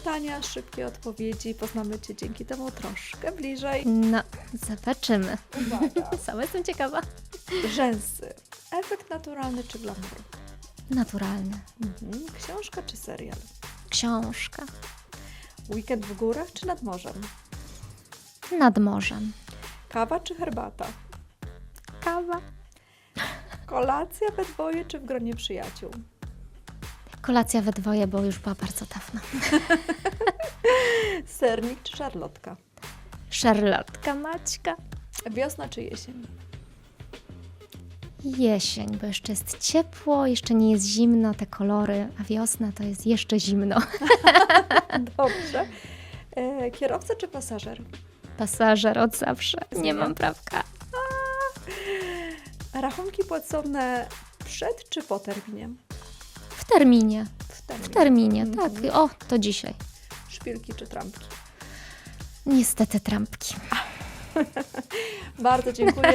pytania, szybkie odpowiedzi. Poznamy Cię dzięki temu troszkę bliżej. No, zobaczymy. Sama jestem ciekawa. Rzęsy. Efekt naturalny czy glamour? Naturalny. Mhm. Książka czy serial? Książka. Weekend w górach czy nad morzem? Nad morzem. Kawa czy herbata? Kawa. Kolacja we dwoje czy w gronie przyjaciół? Kolacja we dwoje, bo już była bardzo dawno. Sernik czy szarlotka? Szarlotka Maćka. Wiosna czy jesień? Jesień, bo jeszcze jest ciepło, jeszcze nie jest zimno, te kolory, a wiosna to jest jeszcze zimno. Dobrze. E, kierowca czy pasażer? Pasażer od zawsze. Nie mam prawka. Rachunki płacone przed czy po terminie? W terminie. W terminie. W terminie, Mhm. tak. O, to dzisiaj. Szpilki czy trampki? Niestety trampki. Bardzo dziękuję.